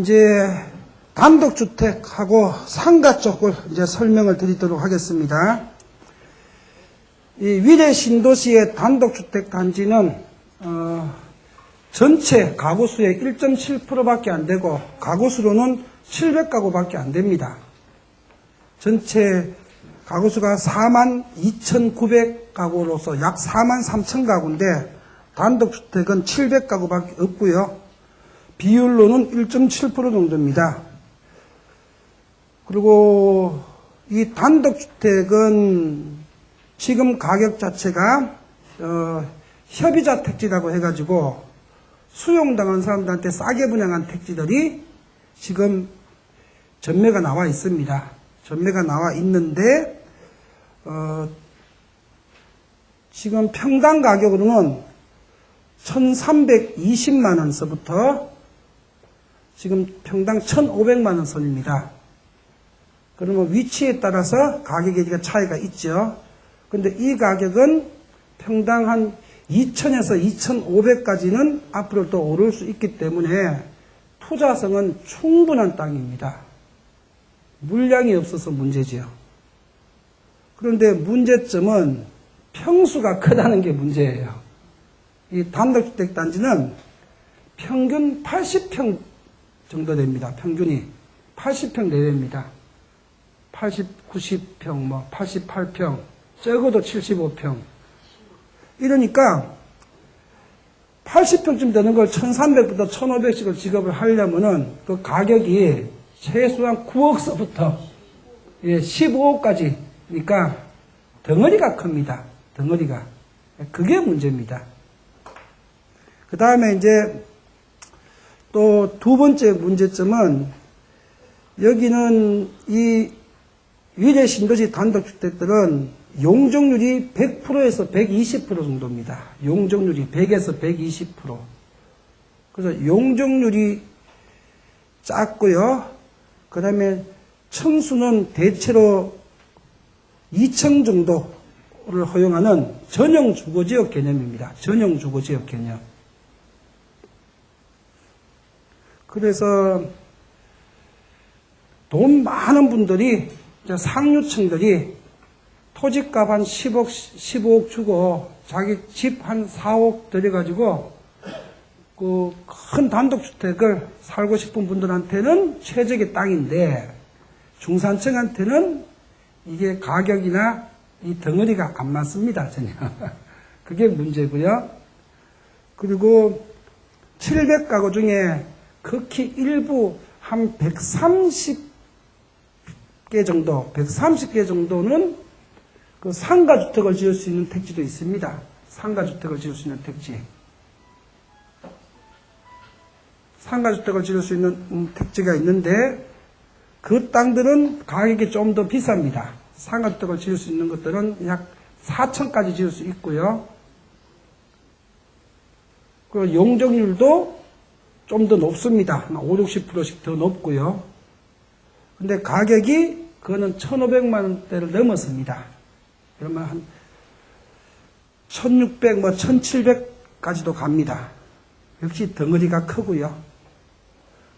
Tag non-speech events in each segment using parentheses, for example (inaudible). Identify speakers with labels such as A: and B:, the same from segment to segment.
A: 이제 단독주택하고 상가 쪽을 이제 설명을 드리도록 하겠습니다. 이 위례 신도시의 단독주택 단지는 어, 전체 가구 수의 1.7%밖에 안 되고 가구 수로는 700가구밖에 안 됩니다. 전체 가구 수가 4만 2,900가구로서 약 4만 3천 가구인데 단독주택은 700가구밖에 없고요. 비율로는 1.7% 정도입니다. 그리고 이 단독주택은 지금 가격 자체가 어, 협의자 택지라고 해가지고 수용당한 사람들한테 싸게 분양한 택지들이 지금 전매가 나와 있습니다. 전매가 나와 있는데 어, 지금 평당 가격으로는 1,320만 원서부터 지금 평당 1,500만 원 선입니다. 그러면 위치에 따라서 가격의 차이가 있죠. 근데 이 가격은 평당 한 2,000에서 2,500까지는 앞으로 또 오를 수 있기 때문에 투자성은 충분한 땅입니다. 물량이 없어서 문제지요. 그런데 문제점은 평수가 크다는 게 문제예요. 이 단독주택 단지는 평균 80평 정도 됩니다. 평균이 80평 내외입니다. 80, 90평, 뭐 88평, 적어도 75평. 이러니까 80평쯤 되는 걸 1300부터 1500씩을 지급을 하려면은 그 가격이 최소한 9억서부터 예, 15억까지. 그러니까 덩어리가 큽니다. 덩어리가. 그게 문제입니다. 그 다음에 이제 또 두 번째 문제점은 여기는 이 위례 신도시 단독주택들은 용적률이 100%에서 120% 정도입니다. 용적률이 100에서 120%. 그래서 용적률이 작고요. 그 다음에 층수는 대체로 2층 정도를 허용하는 전용 주거지역 개념입니다. 전용 주거지역 개념. 그래서 돈 많은 분들이 상류층들이 토지값 한 10억, 15억 주고 자기 집 한 4억 들여가지고 그 큰 단독주택을 살고 싶은 분들한테는 최적의 땅인데 중산층한테는 이게 가격이나 이 덩어리가 안 맞습니다, 전혀. (laughs) 그게 문제고요. 그리고 700가구 중에 극히 일부 한 130개 정도, 130개 정도는 그 상가주택을 지을 수 있는 택지도 있습니다. 상가주택을 지을 수 있는 택지. 상가주택을 지을 수 있는 음, 택지가 있는데 그 땅들은 가격이 좀 더 비쌉니다. 상가주택을 지을 수 있는 것들은 약 4천까지 지을 수 있고요. 그 용적률도 좀 더 높습니다. 한 5, 60%씩 더 높고요. 근데 가격이 그거는 1,500만 원대를 넘었습니다. 그러면 한 1,600, 뭐 1,700까지도 갑니다. 역시 덩어리가 크고요.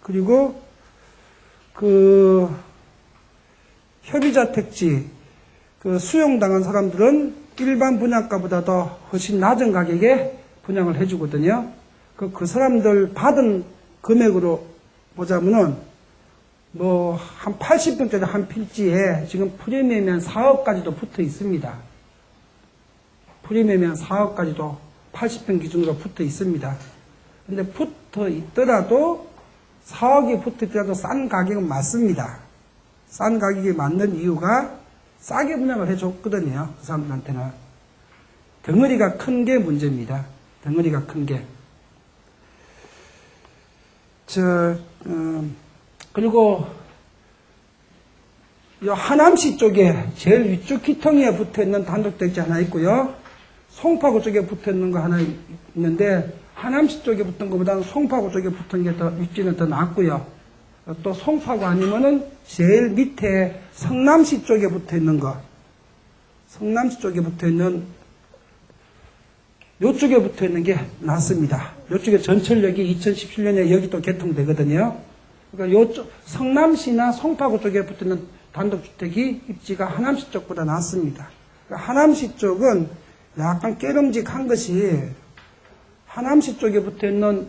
A: 그리고 그 협의자 택지 그 수용당한 사람들은 일반 분양가보다 더 훨씬 낮은 가격에 분양을 해주거든요. 그, 그 사람들 받은 금액으로 보자면은 뭐 한 80평짜리 한 필지에 지금 프리미엄이 한 4억까지도 붙어 있습니다. 프리미엄이 한 4억까지도 80평 기준으로 붙어 있습니다. 근데 붙어 있더라도 4억이 붙어 있더라도 싼 가격은 맞습니다. 싼 가격이 맞는 이유가 싸게 분양을 해줬거든요. 그 사람들한테는. 덩어리가 큰 게 문제입니다. 덩어리가 큰 게. 저, 어, 그리고, 이 하남시 쪽에 제일 위쪽 기통에 붙어 있는 단독택지 하나 있고요. 송파구 쪽에 붙어 있는 거 하나 있는데, 하남시 쪽에 붙은 것보다는 송파구 쪽에 붙은 게더 위치는 더 낫고요. 또 송파구 아니면은 제일 밑에 성남시 쪽에 붙어 있는 거. 성남시 쪽에 붙어 있는 요쪽에 붙어 있는 게 낫습니다. 요쪽에 전철역이 2017년에 여기 또 개통되거든요. 그러니까 요쪽 성남시나 송파구 쪽에 붙는 단독주택이 입지가 하남시 쪽보다 낫습니다. 그러니까 하남시 쪽은 약간 깨름직한 것이 하남시 쪽에 붙어 있는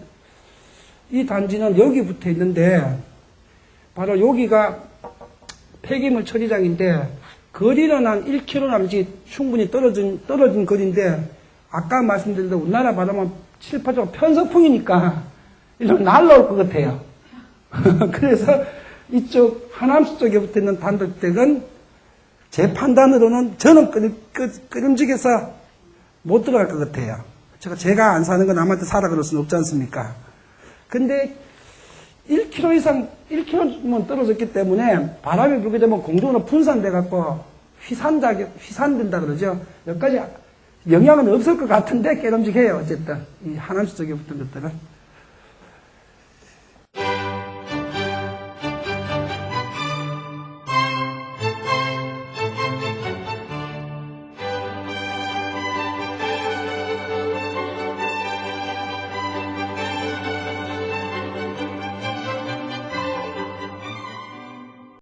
A: 이 단지는 여기 붙어 있는데 바로 여기가 폐기물 처리장인데 거리는 한 1km 남짓 충분히 떨어진 떨어진 거리인데 아까 말씀드린 대로 우리나라 바람은 7, 8조 편서풍이니까 이런 날라올 것 같아요. (laughs) 그래서 이쪽 하남시 쪽에 붙어 있는 단독택은 제 판단으로는 저는 끄, 끄, 끄름직해서 못 들어갈 것 같아요. 제가, 제가 안 사는 건 남한테 사라 그럴 수는 없지 않습니까? 근데 1km 이상, 1km만 떨어졌기 때문에 바람이 불게 되면 공중으로 분산돼 갖고 휘산다, 휘산된다 그러죠. 여기까지 영향은 없을 것 같은데 깨름직해요. 어쨌든. 이 하남시 쪽에 붙은 것들은.